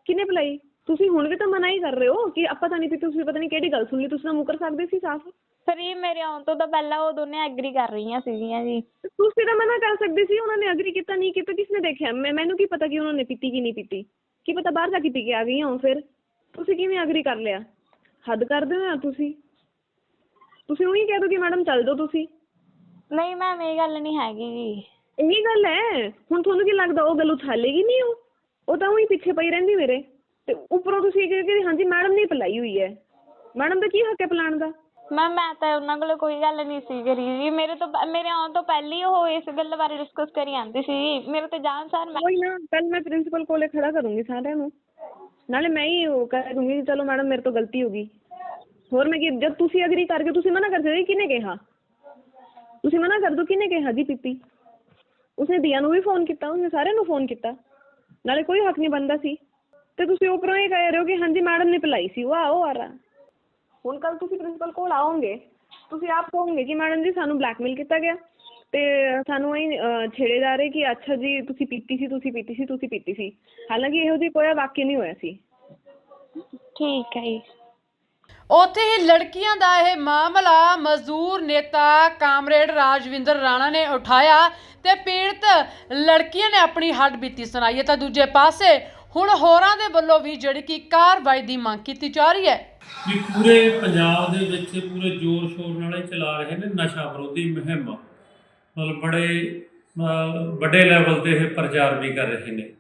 ਕਿਹਨੇ ਬੁਲਾਈ? ਤੁਸੀਂ ਹੁਣ ਵੀ ਤਾਂ ਮਨਾ ਹੀ ਕਰ ਰਹੇ ਹੋ ਕਿ ਆਪਾਂ ਤਾਂ ਨਹੀਂ ਪੀਤੀ ਤੁਸੀਂ ਪਤਾ ਨਹੀਂ ਕਿਹੜੀ ਗੱਲ ਸੁਣ ਲਈ ਤੁਸੀਂ ਤਾਂ ਮੁਕਰ ਸਕਦੇ ਸੀ ਸਾਫ਼। ਫਿਰ ਇਹ ਮੇਰੇ ਆਉਣ ਤੋਂ ਤਾਂ ਪਹਿਲਾਂ ਉਹ ਦੋਨੇ ਐਗਰੀ ਕਰ ਰਹੀਆਂ ਸੀਗੀਆਂ ਜੀ। ਤੁਸੀਂ ਤਾਂ ਮਨਾ ਕਰ ਸਕਦੇ ਸੀ ਉਹਨਾਂ ਨੇ ਅਗਰੀ ਕੀਤਾ ਨਹੀਂ ਕੀਤਾ ਕਿਸਨੇ ਦੇਖਿਆ? ਮੈਂ ਮੈਨੂੰ ਕੀ ਪਤਾ ਕਿ ਉਹਨਾਂ ਨੇ ਪੀਤੀ ਕਿ ਨਹੀਂ ਪੀਤੀ? ਕੀ ਪਤਾ ਬਾਹਰ ਜਾ ਕੇ ਪੀ ਕੇ ਆ ਗਈਆਂ ਹੋ ਫਿਰ? ਤੁਸੀਂ ਕਿਵੇਂ ਅਗਰੀ ਕਰ ਲਿਆ? ਹੱਦ ਕਰਦੇ ਹੋ ਯਾਰ ਤੁਸੀਂ। ਤੁਸੀਂ ਉਹੀ ਕਹਿ ਦੋ ਕਿ ਮੈਡਮ ਚੱਲ ਜਾਓ ਤੁਸੀਂ। ਨਹੀਂ ਮੈਮ ਇਹ ਗੱਲ ਨਹੀਂ ਹੈਗੀ ਜੀ। ਇਹੀ ਗੱਲ ਹੈ। ਹੁਣ ਤੁਹਾਨੂੰ ਕੀ ਲੱਗਦਾ ਉਹ ਗੱਲ ਉਛਾਲੇਗੀ ਨਹੀਂ ਉਹ? ਉਹ ਤਾਂ ਉਹੀ ਪਿੱਛੇ ਪਈ ਰਹਿੰਦੀ ਮੇਰੇ। ਤੇ ਉੱਪਰੋਂ ਤੁਸੀਂ ਇਹ ਕਿ ਹਾਂਜੀ ਮੈਡਮ ਨੇ ਪਲਾਈ ਹੋਈ ਹੈ। ਮੈਡਮ ਦਾ ਕੀ ਹੱਕ ਹੈ ਪਲਾਣ ਦਾ? ਮੈਮ ਮੈਂ ਤਾਂ ਉਹਨਾਂ ਕੋਲ ਕੋਈ ਗੱਲ ਨਹੀਂ ਸੀ ਕਰੀ ਜੀ ਮੇਰੇ ਤੋਂ ਪ- ਮੇਰੇ ਆਉਣ ਤੋਂ ਪਹਿਲਾਂ ਹੀ ਉਹ ਇਸ ਗੱਲ ਬਾਰੇ ਡਿਸਕਸ ਕਰੀ ਜਾਂਦੀ ਸੀ। ਮੇਰੇ ਤੇ ਜਾਣ ਸਾਰ ਮੈਂ ਕੋਈ ਨਾ ਕੱਲ ਮੈਂ ਪ੍ਰਿੰਸੀਪਲ ਕੋਲੇ ਖੜਾ ਕਰੂੰਗੀ ਸਾਰਿਆਂ ਨੂੰ। ਨਾਲੇ ਮੈਂ ਹੀ ਉਹ ਕਹਿ ਦੂੰਗੀ ਕਿ ਚਲੋ ਮੈਡਮ ਮੇਰੇ ਤੋਂ ਗਲਤੀ ਹੋ ਗਈ। ਹੋਰ ਮੈਂ ਕੀ ਜਦ ਤੁਸੀਂ ਅਗਰੀ ਕਰ ਗਏ ਤੁਸੀਂ ਮਨਾ ਕਰ ਸਕਦੇ ਕਿਹਨੇ ਕਿਹਾ? ਤੁਸੀਂ ਮਨਾ ਕਰ ਦੋ ਕਿਹਨੇ ਕਿਹਾ ਜੀ ਪੀਪੀ ਉਸਨੇ ਦੀਆ ਨੂੰ ਵੀ ਫੋਨ ਕੀਤਾ ਉਸਨੇ ਸਾਰਿਆਂ ਨੂੰ ਫੋਨ ਕੀਤਾ। ਨਾਲੇ ਕੋਈ ਹੱਕ ਨਹੀਂ ਬਣਦਾ ਸੀ। ਤੇ ਤੁਸੀਂ ਉੱਪਰੋਂ ਇਹ ਕਹਿ ਰਹੇ ਹੋ ਕਿ ਹਾਂਜੀ ਮੈਡਮ ਨੇ ਪਿਲਾਈ ਸੀ। ਵਾਹ ਉਹ ਆ ਰਹਾ ਹੁਣ ਕੱਲ ਤੁਸੀਂ ਪ੍ਰਿੰਸੀਪਲ ਕੋਲ ਆਓਗੇ, ਤੁਸੀਂ ਆਪ ਕਹੋਗੇ ਕਿ ਮੈਡਮ ਜੀ ਸਾਨੂੰ ਬਲੈਕਮੇਲ ਕੀਤਾ ਗਿਆ। ਤੇ ਸਾਨੂੰ ਇਹ ਛੇੜੇ ਜਾ ਰਹੇ ਕਿ ਅੱਛਾ ਜੀ, ਤੁਸੀਂ ਪੀਤੀ ਸੀ, ਤੁਸੀਂ ਪੀਤੀ ਸੀ, ਤੁਸੀਂ ਪੀਤੀ ਸੀ। ਹਾਲਾਂਕਿ ਇਹੋ ਜਿਹੀ ਕੋਈ ਵਾਕਿਆ ਨਹੀਂ ਹੋਇਆ ਸੀ। ਠੀਕ ਹੈ ਜੀ। ਉੱਥੇ ਹੀ ਲੜਕੀਆਂ ਦਾ ਇਹ ਮਾਮਲਾ ਮਜ਼ਦੂਰ ਨੇਤਾ ਕਾਮਰੇਡ ਰਾਜਵਿੰਦਰ ਰਾਣਾ ਨੇ ਉਠਾਇਆ ਤੇ ਪੀੜਤ ਲੜਕੀਆਂ ਨੇ ਆਪਣੀ ਹੱਡਬੀਤੀ ਸੁਣਾਈ ਹੈ। ਤਾਂ ਦੂਜੇ ਪਾਸੇ ਹੁਣ ਹੋਰਾਂ ਦੇ ਵੱਲੋਂ ਵੀ ਜਿਹੜੀ ਕਿ ਕਾਰਵਾਈ ਦੀ ਮੰਗ ਕੀਤੀ ਜਾ ਰਹੀ ਹੈ। ਵੀ ਪੂਰੇ ਪੰਜਾਬ ਦੇ ਵਿੱਚ ਪੂਰੇ ਜ਼ੋਰ ਸ਼ੋਰ ਨਾਲ ਇਹ ਚਲਾ ਰਹੇ ਨੇ ਨਸ਼ਾ ਵਿਰੋਧੀ ਮੁਹਿੰਮ। ਮਤਲਬ ਬੜੇ ਵੱਡੇ ਲੈਵਲ ਤੇ ਇਹ ਪ੍ਰਚਾਰ ਵੀ ਕਰ ਰਹੇ ਨੇ।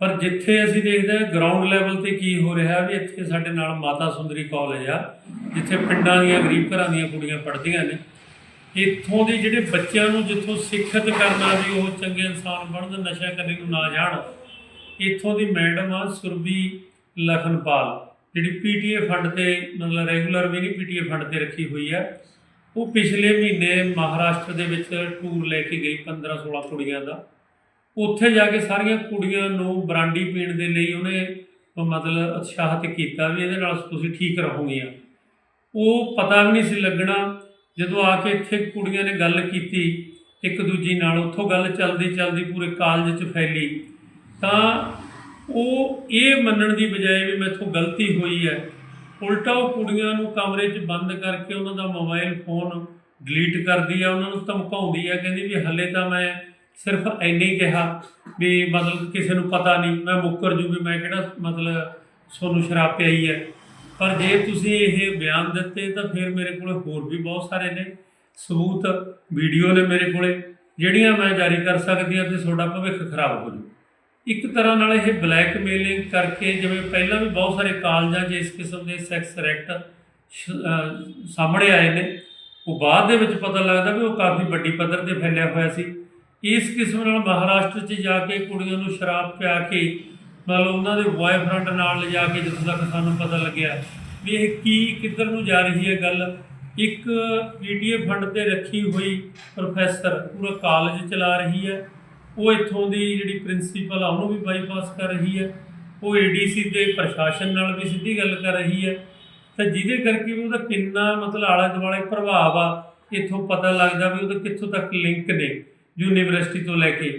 ਪਰ ਜਿੱਥੇ ਅਸੀਂ ਦੇਖਦੇ ਹਾਂ ਗਰਾਊਂਡ ਲੈਵਲ ਤੇ ਕੀ ਹੋ ਰਿਹਾ ਵੀ ਇੱਥੇ ਸਾਡੇ ਨਾਲ ਮਾਤਾ ਸੁੰਦਰੀ ਕਾਲਜ ਆ, ਜਿੱਥੇ ਪਿੰਡਾਂ ਦੀਆਂ ਗਰੀਬ ਘਰਾਂ ਦੀਆਂ ਕੁੜੀਆਂ ਪੜ੍ਹਦੀਆਂ ਨੇ। ਇੱਥੋਂ ਦੇ ਜਿਹੜੇ ਬੱਚਿਆਂ ਨੂੰ ਜਿੱਥੋਂ ਸਿੱਖਿਅਤ ਕਰਨਾ ਵੀ ਉਹ ਚੰਗੇ ਇਨਸਾਨ ਬਣਨ ਨਸ਼ਾ ਕਰਨੇ ਨੂੰ ਨਾ ਜਾਣ, ਇੱਥੋਂ ਦੀ ਮੈਡਮ ਆ ਸੁਰਬੀ ਲਖਨਪਾਲ, ਜਿਹੜੀ ਪੀਟੀਏ ਫੰਡ ਤੇ ਮਤਲਬ ਰੈਗੂਲਰ ਵੀ ਨਹੀਂ ਪੀਟੀਏ ਫੰਡ ਤੇ ਰੱਖੀ ਹੋਈ ਆ, ਉਹ ਪਿਛਲੇ ਮਹੀਨੇ ਮਹਾਰਾਸ਼ਟਰ ਦੇ ਵਿੱਚ ਟੂਰ ਲੈ ਕੇ ਗਈ 15 16 ਕੁੜੀਆਂ ਦਾ। ਉੱਥੇ ਜਾ ਕੇ ਸਾਰੀਆਂ ਕੁੜੀਆਂ ਨੂੰ ਬਰਾਂਡੀ ਪੀਣ ਦੇ ਲਈ ਉਹਨੇ ਮਤਲਬ ਉਤਸ਼ਾਹਿਤ ਕੀਤਾ ਵੀ ਇਹਦੇ ਨਾਲ ਤੁਸੀਂ ਠੀਕ ਰਹੋਗੀਆਂ ਉਹ ਪਤਾ ਵੀ ਨਹੀਂ ਸੀ ਲੱਗਣਾ। ਜਦੋਂ ਆ ਕੇ ਇੱਥੇ ਕੁੜੀਆਂ ਨੇ ਗੱਲ ਕੀਤੀ, ਇੱਕ ਦੂਜੀ ਨਾਲ ਉੱਥੋਂ ਗੱਲ ਚੱਲਦੀ ਚੱਲਦੀ ਪੂਰੇ ਕਾਲਜ 'ਚ ਫੈਲੀ। ਤਾਂ ਉਹ ਇਹ ਮੰਨਣ ਦੀ ਬਜਾਏ ਵੀ ਮੈਥੋਂ ਗਲਤੀ ਹੋਈ ਹੈ। ਉਲਟਾ ਉਹ ਕੁੜੀਆਂ ਨੂੰ ਕਮਰੇ 'ਚ ਬੰਦ ਕਰਕੇ ਉਹਨਾਂ ਦਾ ਮੋਬਾਈਲ ਫੋਨ ਡਿਲੀਟ ਕਰਦੀ ਆ, ਉਹਨਾਂ ਨੂੰ ਧਮਕਾਉਂਦੀ ਆ, ਕਹਿੰਦੀ ਵੀ ਹੱਲੇ ਤਾਂ ਮੈਂ ਸਿਰਫ ਐਨੇ ਹੀ ਕਿਹਾ ਵੀ ਮਤਲਬ ਕਿਸੇ ਨੂੰ ਪਤਾ ਨਹੀਂ, ਮੈਂ ਮੁੱਕਰ ਜੂ ਵੀ ਮੈਂ ਕਿਹੜਾ ਮਤਲਬ ਤੁਹਾਨੂੰ ਸ਼ਰਾਬ ਪਿਆਈ ਹੈ। ਪਰ ਜੇ ਤੁਸੀਂ ਇਹ ਬਿਆਨ ਦਿੱਤੇ ਤਾਂ ਫਿਰ ਮੇਰੇ ਕੋਲ ਹੋਰ ਵੀ ਬਹੁਤ ਸਾਰੇ ਨੇ। ਸਬੂਤ, ਵੀਡੀਓ ਨੇ ਮੇਰੇ ਕੋਲੇ, ਜਿਹੜੀਆਂ ਮੈਂ ਜਾਰੀ ਕਰ ਸਕਦੀ ਹਾਂ ਤੇ ਤੁਹਾਡਾ ਭਵਿੱਖ ਖਰਾਬ ਹੋ ਜੂ। ਇੱਕ ਤਰ੍ਹਾਂ ਨਾਲ ਇਹ ਬਲੈਕਮੇਲਿੰਗ ਕਰਕੇ ਜਿਵੇਂ ਪਹਿਲਾਂ ਵੀ ਬਹੁਤ ਸਾਰੇ ਕਾਲਜਾਂ 'ਚ ਇਸ ਕਿਸਮ ਦੇ ਸੈਕਸ ਰੈਕਟ ਸਾਹਮਣੇ ਆਏ ਨੇ, ਉਹ ਬਾਅਦ ਦੇ ਵਿੱਚ ਪਤਾ ਲੱਗਦਾ ਵੀ ਉਹ ਕਾਫੀ ਵੱਡੀ ਪੱਧਰ ਤੇ ਫੈਲਿਆ ਹੋਇਆ ਸੀ। ਇਸ ਕਿਸਮ ਨਾਲ ਮਹਾਰਾਸ਼ਟਰ 'ਚ ਜਾ ਕੇ ਕੁੜੀਆਂ ਨੂੰ ਸ਼ਰਾਬ ਪਿਆ ਕੇ, ਮਤਲਬ ਉਹਨਾਂ ਦੇ ਬॉयਫ੍ਰੈਂਡ ਨਾਲ ਲਿਜਾ ਕੇ ਜਦੋਂ ਤੱਕ ਸਾਨੂੰ ਪਤਾ ਲੱਗਿਆ, ਵੀ ਇਹ ਕੀ, ਕਿੱਧਰ ਨੂੰ ਜਾ ਰਹੀ ਹੈ ਗੱਲ। ਇੱਕ ਪੀਟੀਏ ਫੰਡ ਤੇ ਰੱਖੀ ਹੋਈ ਪ੍ਰੋਫੈਸਰ ਪੂਰਾ ਕਾਲਜ ਚਲਾ ਰਹੀ ਹੈ। ਉਹ ਇੱਥੋਂ ਦੀ ਜਿਹੜੀ ਪ੍ਰਿੰਸੀਪਲ ਆ, ਉਹਨੂੰ ਵੀ ਬਾਈਪਾਸ ਕਰ ਰਹੀ ਹੈ। ਉਹ ਏਡੀਸੀ ਦੇ ਪ੍ਰਸ਼ਾਸਨ ਨਾਲ ਵੀ ਸਿੱਧੀ ਗੱਲ ਕਰ ਰਹੀ ਹੈ। ਤਾਂ ਜਿਹਦੇ ਕਰਕੇ ਵੀ ਉਹਦਾ ਕਿੰਨਾ ਮਤਲਬ ਆਲੇ ਦੁਆਲੇ ਪ੍ਰਭਾਵ ਆ, ਇੱਥੋਂ ਪਤਾ ਲੱਗਦਾ ਵੀ ਉਹਦੇ ਕਿੱਥੋਂ ਤੱਕ ਲਿੰਕ ਨੇ। ਯੂਨੀਵਰਸਿਟੀ ਤੋਂ ਲੈ ਕੇ।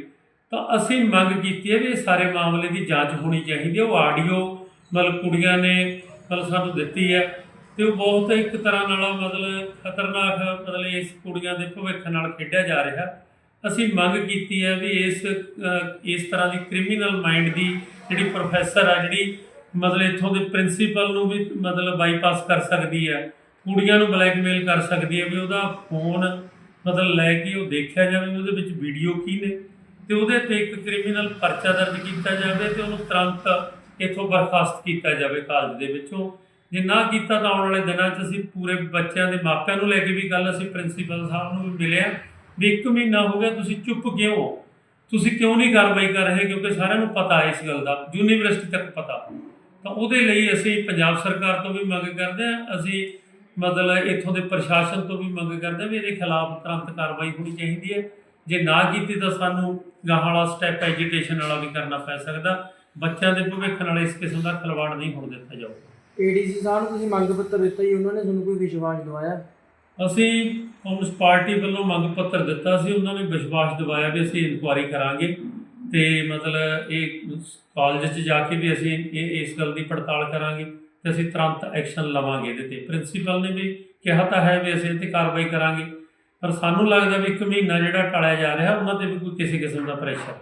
ਤਾਂ ਅਸੀਂ ਮੰਗ ਕੀਤੀ ਹੈ ਵੀ ਇਹ ਸਾਰੇ ਮਾਮਲੇ ਦੀ ਜਾਂਚ ਹੋਣੀ ਚਾਹੀਦੀ ਹੈ। ਉਹ ਆਡੀਓ ਮਤਲਬ ਕੁੜੀਆਂ ਨੇ ਮਤਲਬ ਸਾਨੂੰ ਦਿੱਤੀ ਹੈ ਤੇ ਉਹ ਬਹੁਤ ਇੱਕ ਤਰ੍ਹਾਂ ਨਾਲ ਮਤਲਬ ਖਤਰਨਾਕ ਮਤਲਬ ਇਸ ਕੁੜੀਆਂ ਦੇ ਭਵਿੱਖ ਨਾਲ ਖੇਡਿਆ ਜਾ ਰਿਹਾ। ਅਸੀਂ ਮੰਗ ਕੀਤੀ ਹੈ ਵੀ ਇਸ ਇਸ ਤਰ੍ਹਾਂ ਦੀ ਕ੍ਰਿਮੀਨਲ ਮਾਈਂਡ ਦੀ ਜਿਹੜੀ ਪ੍ਰੋਫੈਸਰ ਆ, ਜਿਹੜੀ ਮਤਲਬ ਇੱਥੋਂ ਦੇ ਪ੍ਰਿੰਸੀਪਲ ਨੂੰ ਵੀ ਮਤਲਬ ਬਾਈਪਾਸ ਕਰ ਸਕਦੀ ਹੈ, ਕੁੜੀਆਂ ਨੂੰ ਬਲੈਕਮੇਲ ਕਰ ਸਕਦੀ ਹੈ ਵੀ ਉਹਦਾ ਫੋਨ ਮਤਲਬ ਲੈ ਕੇ ਉਹ ਦੇਖਿਆ ਜਾਵੇ ਉਹਦੇ ਵਿੱਚ ਵੀਡੀਓ ਕੀ ਨੇ ਤੇ ਉਹਦੇ ਤੇ ਇੱਕ ਕ੍ਰਿਮੀਨਲ ਪਰਚਾ ਦਰਜ ਕੀਤਾ ਜਾਵੇ ਤੇ ਉਹਨੂੰ ਤੁਰੰਤ ਇੱਥੋਂ ਬਰਖਾਸਤ ਕੀਤਾ ਜਾਵੇ ਕਾਲਜ ਦੇ ਵਿੱਚੋਂ। ਜੇ ਨਾ ਕੀਤਾ ਤਾਂ ਆਉਣ ਵਾਲੇ ਦਿਨਾਂ 'ਚ ਅਸੀਂ ਪੂਰੇ ਬੱਚਿਆਂ ਦੇ ਮਾਪਿਆਂ ਨੂੰ ਲੈ ਕੇ ਵੀ ਗੱਲ ਅਸੀਂ ਪ੍ਰਿੰਸੀਪਲ ਸਾਹਿਬ ਨੂੰ ਵੀ ਮਿਲਿਆ ਵੀ ਇੱਕ ਮਹੀਨਾ ਹੋ ਗਿਆ ਤੁਸੀਂ ਚੁੱਪ ਕਿਉਂ ਹੋ? ਤੁਸੀਂ ਕਿਉਂ ਨਹੀਂ ਕਾਰਵਾਈ ਕਰ ਰਹੇ? ਕਿਉਂਕਿ ਸਾਰਿਆਂ ਨੂੰ ਪਤਾ ਹੈ ਇਸ ਗੱਲ ਦਾ, ਯੂਨੀਵਰਸਿਟੀ ਤੱਕ ਪਤਾ। ਤਾਂ ਉਹਦੇ ਲਈ ਅਸੀਂ ਪੰਜਾਬ ਸਰਕਾਰ ਤੋਂ ਵੀ ਮੰਗ ਕਰਦੇ ਹਾਂ, ਅਸੀਂ ਮਤਲਬ ਇੱਥੋਂ ਦੇ ਪ੍ਰਸ਼ਾਸਨ ਤੋਂ ਵੀ ਮੰਗ ਕਰਦੇ ਵੀ ਇਹਦੇ ਖਿਲਾਫ ਤੁਰੰਤ ਕਾਰਵਾਈ ਹੋਣੀ ਚਾਹੀਦੀ ਹੈ। ਜੇ ਨਾ ਕੀਤੀ ਤਾਂ ਸਾਨੂੰ ਗਾਹਾਂ ਵਾਲਾ ਸਟੈਪ ਐਜੀਟੇਸ਼ਨ ਵਾਲਾ ਵੀ ਕਰਨਾ ਪੈ ਸਕਦਾ। ਬੱਚਿਆਂ ਦੇ ਭਵਿੱਖ ਨਾਲ ਇਸ ਕਿਸਮ ਦਾ ਖਿਲਵਾੜ ਨਹੀਂ ਹੋਣ ਦਿੱਤਾ ਜਾਊਗਾ ਏਡੀਸੀ ਸਾਹਿਬ ਨੂੰ ਤੁਸੀਂ ਮੰਗ ਪੱਤਰ ਦਿੱਤਾ ਜੀ ਉਹਨਾਂ ਨੇ ਤੁਹਾਨੂੰ ਕੋਈ ਵਿਸ਼ਵਾਸ ਦਿਵਾਇਆ? ਅਸੀਂ ਕਾਂਗਰਸ ਪਾਰਟੀ ਵੱਲੋਂ ਮੰਗ ਪੱਤਰ ਦਿੱਤਾ ਸੀ ਉਹਨਾਂ ਨੇ ਵਿਸ਼ਵਾਸ ਦਿਵਾਇਆ ਵੀ ਅਸੀਂ ਇਨਕੁਆਇਰੀ ਕਰਾਂਗੇ। ਤੇ ਮਤਲਬ ਇਹ ਕਾਲਜ 'ਚ ਜਾ ਕੇ ਵੀ ਅਸੀਂ ਇਹ ਇਸ ਗੱਲ ਦੀ ਪੜਤਾਲ ਕਰਾਂਗੇ। ਤੇ ਅਸੀਂ ਤੁਰੰਤ ਐਕਸ਼ਨ ਲਵਾਂਗੇ ਇਹਦੇ ਤੇ। ਪ੍ਰਿੰਸੀਪਲ ਨੇ ਵੀ ਕਿਹਾ ਤਾਂ ਹੈ ਵੀ ਅਸੀਂ ਇਹ ਤੇ ਕਾਰਵਾਈ ਕਰਾਂਗੇ ਪਰ ਸਾਨੂੰ ਲੱਗਦਾ ਵੀ ਇੱਕ ਮਹੀਨਾ ਜਿਹੜਾ ਟਾਲਿਆ ਜਾ ਰਿਹਾ ਉਹਨਾਂ ਤੇ ਵੀ ਕੋਈ ਕਿਸੇ ਕਿਸਮ ਦਾ ਪ੍ਰੈਸ਼ਰ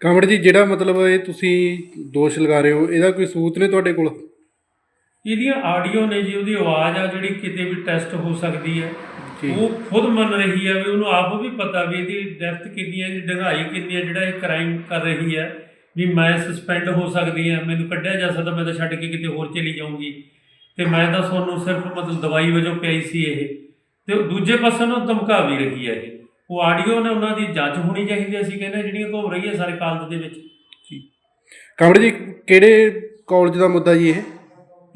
ਕਾਮੜ ਜੀ ਜਿਹੜਾ ਮਤਲਬ ਇਹ ਤੁਸੀਂ ਦੋਸ਼ ਲਗਾ ਰਹੇ ਹੋ ਇਹਦਾ ਕੋਈ ਸਬੂਤ ਨੇ ਤੁਹਾਡੇ ਕੋਲ? ਇਹਦੀਆਂ ਆਡੀਓ ਨੇ ਜੀ ਉਹਦੀ ਆਵਾਜ਼ ਆ ਜਿਹੜੀ ਕਿਤੇ ਵੀ ਟੈਸਟ ਹੋ ਸਕਦੀ ਹੈ। ਉਹ ਖੁਦ ਮੰਨ ਰਹੀ ਹੈ ਵੀ ਉਹਨੂੰ ਆਪ ਵੀ ਪਤਾ ਵੀ ਇਹਦੀ ਡੈਪਥ ਕਿੰਨੀ ਹੈ ਡੂੰਘਾਈ ਕਿੰਨੀ ਹੈ ਜਿਹੜਾ ਇਹ ਕ੍ਰਾਈਮ ਕਰ ਰਹੀ ਹੈ ਵੀ ਮੈਂ ਸਸਪੈਂਡ ਹੋ ਸਕਦੀ ਹਾਂ ਮੈਨੂੰ ਕੱਢਿਆ ਜਾ ਸਕਦਾ ਮੈਂ ਤਾਂ ਛੱਡ ਕੇ ਕਿਤੇ ਹੋਰ ਚਲੀ ਜਾਊਂਗੀ। ਤੇ ਮੈਂ ਤਾਂ ਤੁਹਾਨੂੰ ਸਿਰਫ ਮਤਲਬ ਦਵਾਈ ਵਜੋਂ ਪਿਆਈ ਸੀ ਇਹ। ਤੇ ਦੂਜੇ ਪਾਸੇ ਨੂੰ ਧਮਕਾ ਵੀ ਰਹੀ ਹੈ ਇਹ। ਉਹ ਆਡੀਓ ਨੇ ਉਹਨਾਂ ਦੀ ਜਾਂਚ ਹੋਣੀ ਚਾਹੀਦੀ ਹੈ ਅਸੀਂ ਕਹਿੰਦੇ ਜਿਹੜੀਆਂ ਘੁੰਮ ਰਹੀ ਹੈ ਸਾਰੇ ਕਾਲਜ ਦੇ ਵਿੱਚ। ਕਾਮੜ ਜੀ ਕਿਹੜੇ ਕਾਲਜ ਦਾ ਮੁੱਦਾ ਜੀ ਇਹ?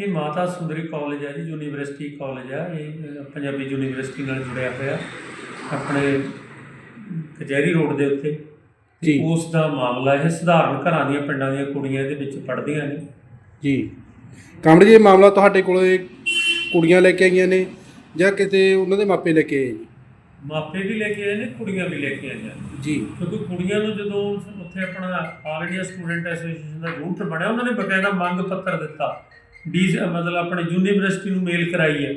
ਇਹ ਮਾਤਾ ਸੁੰਦਰੀ ਕਾਲਜ ਹੈ ਜੀ ਯੂਨੀਵਰਸਿਟੀ ਕਾਲਜ ਹੈ ਇਹ ਪੰਜਾਬੀ ਯੂਨੀਵਰਸਿਟੀ ਨਾਲ ਜੁੜਿਆ ਹੋਇਆ। ਆਪਣੇ ਕਚਹਿਰੀ ਰੋਡ ਦੇ ਉੱਤੇ। ਜੀ। ਉਸ ਦਾ ਮਾਮਲਾ ਇਹ ਸਧਾਰਨ ਘਰਾਂ ਦੀਆਂ ਪਿੰਡਾਂ ਦੀਆਂ ਕੁੜੀਆਂ ਇਹਦੇ ਵਿੱਚ ਪੜ੍ਹਦੀਆਂ ਨੇ। ਜੀ। ਕਾਮੜ ਜੀ ਇਹ ਮਾਮਲਾ ਤੁਹਾਡੇ ਕੋਲ ਕੁੜੀਆਂ ਲੈ ਕੇ ਆਈਆਂ ਨੇ ਜਾਂ ਕਿਤੇ ਉਹਨਾਂ ਦੇ ਮਾਪੇ ਲੈ ਕੇ ਆਏ ਜੀ ਮਾਪੇ ਵੀ ਲੈ ਕੇ ਆਏ ਨੇ ਕੁੜੀਆਂ ਵੀ ਲੈ ਕੇ ਆਈਆਂ ਨੇ। ਜੀ। ਕਿਉਂਕਿ ਕੁੜੀਆਂ ਨੂੰ ਜਦੋਂ ਉੱਥੇ ਆਪਣਾ ਆਲ ਇੰਡੀਆ ਸਟੂਡੈਂਟ ਐਸੋਸੀਏਸ਼ਨ ਦਾ ਯੂਨਿਟ ਬਣਿਆ ਉਹਨਾਂ ਨੇ ਬਕਾਇਦਾ ਮੰਗ ਪੱਤਰ ਦਿੱਤਾ ਡੀ ਮਤਲਬ ਆਪਣੇ ਯੂਨੀਵਰਸਿਟੀ ਨੂੰ ਮੇਲ ਕਰਾਈ ਹੈ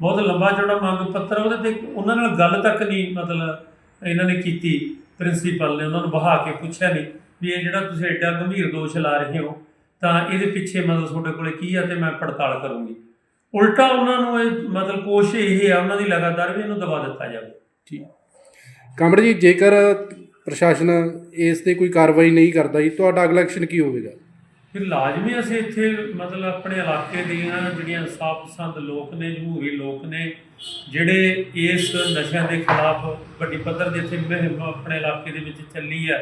ਬਹੁਤ ਲੰਬਾ ਚੌੜਾ ਮੰਗ ਪੱਤਰ ਉਹਦੇ ਤੇ ਉਹਨਾਂ ਨਾਲ ਗੱਲ ਤੱਕ ਨਹੀਂ ਮਤਲਬ ਇਹਨਾਂ ਨੇ ਕੀਤੀ। ਪ੍ਰਿੰਸੀਪਲ ਨੇ ਉਹਨਾਂ ਨੂੰ ਬਹਾ ਕੇ ਪੁੱਛਿਆ ਨਹੀਂ ਵੀ ਇਹ ਜਿਹੜਾ ਤੁਸੀਂ ਐਡਾ ਗੰਭੀਰ ਦੋਸ਼ ਲਾ ਰਹੇ ਹੋ, ਤਾਂ ਇਹਦੇ ਪਿੱਛੇ ਮਤਲਬ ਤੁਹਾਡੇ ਕੋਲੇ ਕੀ ਆ ਤੇ ਮੈਂ ਪੜਤਾਲ ਕਰੂੰਗੀ। ਉਲਟਾ ਉਹਨਾਂ ਨੂੰ ਇਹ ਮਤਲਬ ਕੋਸ਼ਿਸ਼ ਇਹ ਆ, ਉਹਨਾਂ ਦੀ ਲਗਾਤਾਰ ਵੀ ਇਹਨੂੰ ਦਬਾ ਦਿੱਤਾ ਜਾਵੇ। ਠੀਕ। ਕਾਮੜ ਜੀ ਜੇਕਰ ਪ੍ਰਸ਼ਾਸਨ ਇਸ ਤੇ ਕੋਈ ਕਾਰਵਾਈ ਨਹੀਂ ਕਰਦਾ ਜੀ, ਤੁਹਾਡਾ ਅਗਲਾ ਐਕਸ਼ਨ ਕੀ ਹੋਵੇਗਾ? ਫਿਰ ਲਾਜ਼ਮੀ ਅਸੀਂ ਇੱਥੇ ਮਤਲਬ ਆਪਣੇ ਇਲਾਕੇ ਦੀਆਂ ਜਿਹੜੀਆਂ ਸਾਫ਼ ਪਸੰਦ ਲੋਕ ਨੇ, ਜਮਹੂਰੀ ਲੋਕ ਨੇ, ਜਿਹੜੇ ਇਸ ਨਸ਼ਿਆਂ ਦੇ ਖਿਲਾਫ ਵੱਡੀ ਪੱਧਰ ਦੇ ਇੱਥੇ ਮੁਹਿੰਮ ਆਪਣੇ ਇਲਾਕੇ ਦੇ ਵਿੱਚ ਚੱਲੀ ਹੈ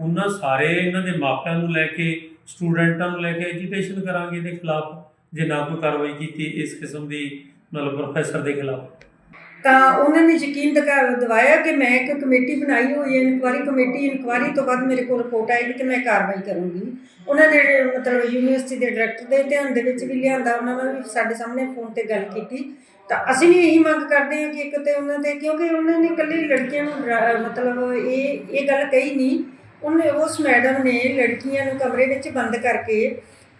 ਉਹਨਾਂ ਸਾਰੇ ਇਹਨਾਂ ਦੇ ਮਾਪਿਆਂ ਨੂੰ ਲੈ ਕੇ, ਸਟੂਡੈਂਟਾਂ ਨੂੰ ਲੈ ਕੇ ਐਜੀਟੇਸ਼ਨ ਕਰਾਂਗੇ ਇਹਦੇ ਖਿਲਾਫ, ਜੇ ਨਾ ਕੋਈ ਕਾਰਵਾਈ ਕੀਤੀ ਇਸ ਕਿਸਮ ਦੀ ਮਤਲਬ ਪ੍ਰੋਫੈਸਰ ਦੇ ਖਿਲਾਫ। ਤਾਂ ਉਹਨਾਂ ਨੇ ਯਕੀਨ ਦਿਖਾ ਦਿਵਾਇਆ ਕਿ ਮੈਂ ਇੱਕ ਕਮੇਟੀ ਬਣਾਈ ਹੋਈ ਹੈ, ਇਨਕੁਆਰੀ ਕਮੇਟੀ, ਇਨਕੁਆਰੀ ਤੋਂ ਬਾਅਦ ਮੇਰੇ ਕੋਲ ਰਿਪੋਰਟ ਆਏਗੀ ਤੇ ਮੈਂ ਕਾਰਵਾਈ ਕਰੂੰਗੀ। ਉਹਨਾਂ ਨੇ ਮਤਲਬ ਯੂਨੀਵਰਸਿਟੀ ਦੇ ਡਾਇਰੈਕਟਰ ਦੇ ਧਿਆਨ ਦੇ ਵਿੱਚ ਵੀ ਲਿਆਂਦਾ, ਉਹਨਾਂ ਨਾਲ ਵੀ ਸਾਡੇ ਸਾਹਮਣੇ ਫੋਨ ਤੇ ਗੱਲ ਕੀਤੀ। ਤਾਂ ਅਸੀਂ ਵੀ ਇਹੀ ਮੰਗ ਕਰਦੇ ਹਾਂ ਕਿ ਇੱਕ ਤੇ ਉਹਨਾਂ 'ਤੇ, ਕਿਉਂਕਿ ਉਹਨਾਂ ਨੇ ਇਕੱਲੀ ਲੜਕੀਆਂ ਨੂੰ ਡਰਾ- ਮਤਲਬ ਇਹ ਇਹ ਗੱਲ ਕਹੀ ਨਹੀਂ। ਉਹਨੇ, ਉਸ ਮੈਡਮ ਨੇ ਲੜਕੀਆਂ ਨੂੰ ਕਮਰੇ ਵਿੱਚ ਬੰਦ ਕਰਕੇ,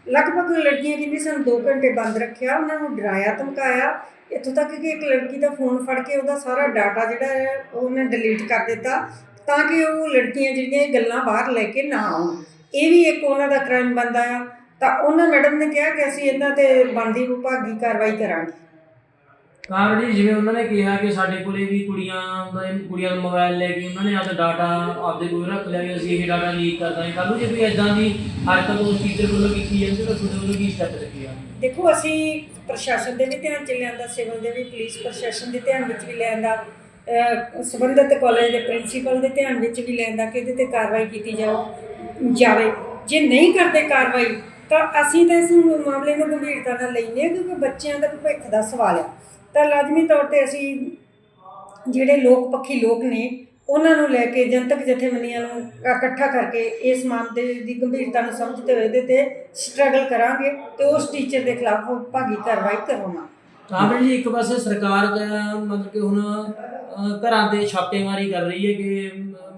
ਲਗਭਗ ਲੜਕੀਆਂ ਕਹਿੰਦੀ ਸਾਨੂੰ 2 ਘੰਟੇ ਬੰਦ ਰੱਖਿਆ, ਉਹਨਾਂ ਨੂੰ ਡਰਾਇਆ, ਧਮਕਾਇਆ। ਇੱਥੋਂ ਤੱਕ ਕਿ ਇੱਕ ਲੜਕੀ ਦਾ ਫੋਨ ਫੜ ਕੇ ਉਹਦਾ ਸਾਰਾ ਡਾਟਾ ਜਿਹੜਾ ਹੈ, ਉਹ ਉਹਨੇ ਡਿਲੀਟ ਕਰ ਦਿੱਤਾ ਤਾਂ ਕਿ ਉਹ ਲੜਕੀਆਂ ਜਿਹੜੀਆਂ ਇਹ ਗੱਲਾਂ ਬਾਹਰ ਲੈ ਕੇ ਨਾ ਆਉਣ। ਇਹ ਵੀ ਇੱਕ ਉਹਨਾਂ ਦਾ ਕ੍ਰਾਈਮ ਬਣਦਾ ਆ। ਤਾਂ ਉਹਨਾਂ ਮੈਡਮ ਨੇ ਕਿਹਾ ਕਿ ਅਸੀਂ ਇਹਨਾਂ ਤੇ ਬਣਦੀ ਵਿਭਾਗੀ ਕਾਰਵਾਈ ਕਰਾਂਗੇ। ਕਾਰਨ ਜੀ ਜਿਵੇਂ ਉਹਨਾਂ ਨੇ ਕਿਹਾ ਕਿ ਸਾਡੇ ਕੋਲੇ ਵੀ ਕੁੜੀਆਂ ਦਾ ਕੁੜੀਆਂ ਦਾ ਮੋਬਾਈਲ ਲੈ ਕੇ ਉਹਨਾਂ ਨੇ ਆਪਦਾ ਡਾਟਾ ਆਪਦੇ ਕੋਲ ਰੱਖ ਲਿਆ ਵੀ ਅਸੀਂ ਇਹ ਡਾਟਾ ਲੀਕ ਕਰ ਦਾਂਗੇ ਕੱਲ੍ਹ ਨੂੰ ਜੇ ਕੋਈ ਇਦਾਂ ਦੀ ਹਰਕਤ ਉਸ ਟੀਚਰ ਵੱਲੋਂ ਕੀਤੀ ਜਾਂਦੀ ਤਾਂ ਤੁਹਾਡੇ ਵੱਲੋਂ ਕੀ ਸਟੈਪ ਚੱਕਿਆ ਦੇਖੋ, ਅਸੀਂ ਪ੍ਰਸ਼ਾਸਨ ਦੇ ਵੀ ਧਿਆਨ ਚ ਲਿਆਂਦਾ, ਸਿਵਲ ਦੇ ਵੀ, ਪੁਲਿਸ ਪ੍ਰਸ਼ਾਸਨ ਦੇ ਧਿਆਨ ਵਿੱਚ ਵੀ ਲਿਆਂਦਾ, ਅਹ ਸੰਬੰਧਿਤ ਕਾਲਜ ਦੇ ਪ੍ਰਿੰਸੀਪਲ ਦੇ ਧਿਆਨ ਵਿੱਚ ਵੀ ਲਿਆਂਦਾ ਕਿ ਇਹਦੇ ਤੇ ਕਾਰਵਾਈ ਕੀਤੀ ਜਾਓ, ਜਾਵੇ। ਜੇ ਨਹੀਂ ਕਰਦੇ ਕਾਰਵਾਈ, ਤਾਂ ਅਸੀਂ ਤਾਂ ਇਸ ਮਾਮਲੇ ਨੂੰ ਗੰਭੀਰਤਾ ਨਾਲ ਲੈਂਦੇ ਹਾਂ, ਕਿਉਂਕਿ ਬੱਚਿਆਂ ਦਾ ਭਵਿੱਖ ਦਾ ਸਵਾਲ ਹੈ। ਤਾਂ ਲਾਜ਼ਮੀ ਤੌਰ ਤੇ ਅਸੀਂ ਜਿਹੜੇ ਲੋਕ ਪੱਖੀ ਲੋਕ ਨੇ ਉਹਨਾਂ ਨੂੰ ਲੈ ਕੇ ਜਨਤਕ ਜਥੇਬੰਦੀਆਂ ਨੂੰ ਇਕੱਠਾ ਕਰਕੇ ਇਸ ਮਾਮਲੇ ਦੀ ਗੰਭੀਰਤਾ ਨੂੰ ਸਮਝਦੇ ਹੋਏ ਇਹਦੇ ਤੇ ਸਟਰਗਲ ਕਰਾਂਗੇ ਤੇ ਉਸ ਟੀਚਰ ਦੇ ਖਿਲਾਫ ਭਾਗੀ ਕਾਰਵਾਈ ਕਰਵਾਉਣਾ ਕਾਬਲ ਜੀ ਇੱਕ ਪਾਸੇ ਸਰਕਾਰ ਦਾ ਮਤਲਬ ਕਿ ਹੁਣ ਅਹ, ਘਰਾਂ ਤੇ ਛਾਪੇਮਾਰੀ ਕਰ ਰਹੀ ਹੈ ਕਿ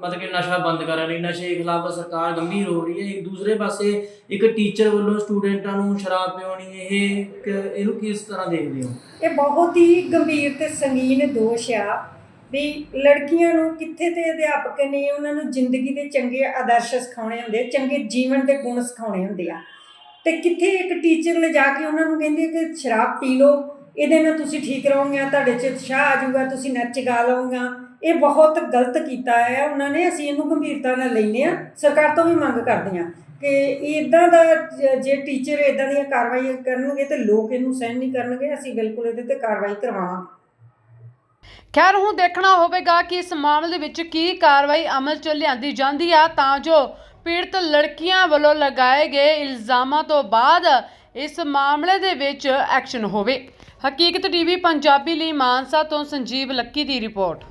ਮਤਲਬ ਕਿ ਨਸ਼ਾ ਬੰਦ ਕਰਨ ਲਈ ਨਸ਼ੇ ਖਿਲਾਫ ਸਰਕਾਰ ਗੰਭੀਰ ਹੋ ਰਹੀ ਹੈ। ਇੱਕ ਦੂਸਰੇ ਪਾਸੇ ਇੱਕ ਟੀਚਰ ਵੱਲੋਂ ਸਟੂਡੈਂਟਾਂ ਨੂੰ ਸ਼ਰਾਬ ਪਿਉਣੀ ਇਹ ਇਹਨੂੰ ਕਿਸ ਤਰ੍ਹਾਂ ਦੇਖਦੇ ਹੋ? ਇਹ ਬਹੁਤ ਹੀ ਗੰਭੀਰ ਤੇ ਸੰਗੀਨ ਦੋਸ਼ ਆ। ਵੀ ਲੜਕੀਆਂ ਨੂੰ ਕਿੱਥੇ ਤੇ ਅਧਿਆਪਕ ਨੇ, ਉਹਨਾਂ ਨੂੰ ਜ਼ਿੰਦਗੀ ਦੇ ਚੰਗੇ ਆਦਰਸ਼ ਸਿਖਾਉਣੇ ਹੁੰਦੇ, ਚੰਗੇ ਜੀਵਨ ਦੇ ਗੁਣ ਸਿਖਾਉਣੇ ਹੁੰਦੇ ਆ। ਤੇ ਕਿੱਥੇ ਇੱਕ ਟੀਚਰ ਲਿਜਾ ਕੇ ਉਹਨਾਂ ਨੂੰ ਕਹਿੰਦੇ ਕਿ ਸ਼ਰਾਬ ਪੀ ਲਓ, ਇਹਦੇ ਨਾਲ ਤੁਸੀਂ ਠੀਕ ਰਹੋਗੇ, ਤੁਹਾਡੇ 'ਚ ਉਤਸ਼ਾਹ ਆ ਜਾਊਗਾ, ਤੁਸੀਂ ਨੱਚ ਗਾ ਲਓਗਾ। ਇਹ ਬਹੁਤ ਗਲਤ ਕੀਤਾ ਹੈ, ਉਹਨਾਂ ਨੇ, ਅਸੀਂ ਇਹਨੂੰ ਗੰਭੀਰਤਾ ਨਾਲ ਲੈਨੇ ਆ ਸਰਕਾਰ ਤੋਂ ਵੀ ਮੰਗ ਕਰਦੇ ਆ ਕਿ ਇਦਾਂ ਦਾ ਜੇ ਟੀਚਰ ਇਦਾਂ ਦੀਆਂ ਕਾਰਵਾਈਆਂ ਕਰਨਗੇ ਤੇ ਲੋਕ ਇਹਨੂੰ ਸਹਿਣ ਨਹੀਂ ਕਰਨਗੇ, ਅਸੀਂ ਬਿਲਕੁਲ ਇਹਦੇ ਤੇ ਕਾਰਵਾਈ ਕਰਵਾਵਾਂਗੇ। ਖੈਰ ਹੁਣ ਦੇਖਣਾ ਹੋਵੇਗਾ ਕਿ ਇਸ ਮਾਮਲੇ ਵਿੱਚ ਕੀ ਕਾਰਵਾਈ ਅਮਲ 'ਚ ਲਿਆਂਦੀ ਜਾਂਦੀ ਆ, ਤਾਂ ਜੋ ਪੀੜਤ ਲੜਕੀਆਂ ਵੱਲੋਂ ਲਗਾਏ ਗਏ ਇਲਜ਼ਾਮਾਂ ਤੋਂ ਬਾਅਦ ਇਸ ਮਾਮਲੇ ਦੇ ਵਿੱਚ ਐਕਸ਼ਨ ਹੋਵੇ। ਹਕੀਕਤ ਟੀਵੀ ਪੰਜਾਬੀ ਲਈ ਮਾਨਸਾ ਤੋਂ ਸੰਜੀਵ ਲੱਕੀ ਦੀ ਰਿਪੋਰਟ।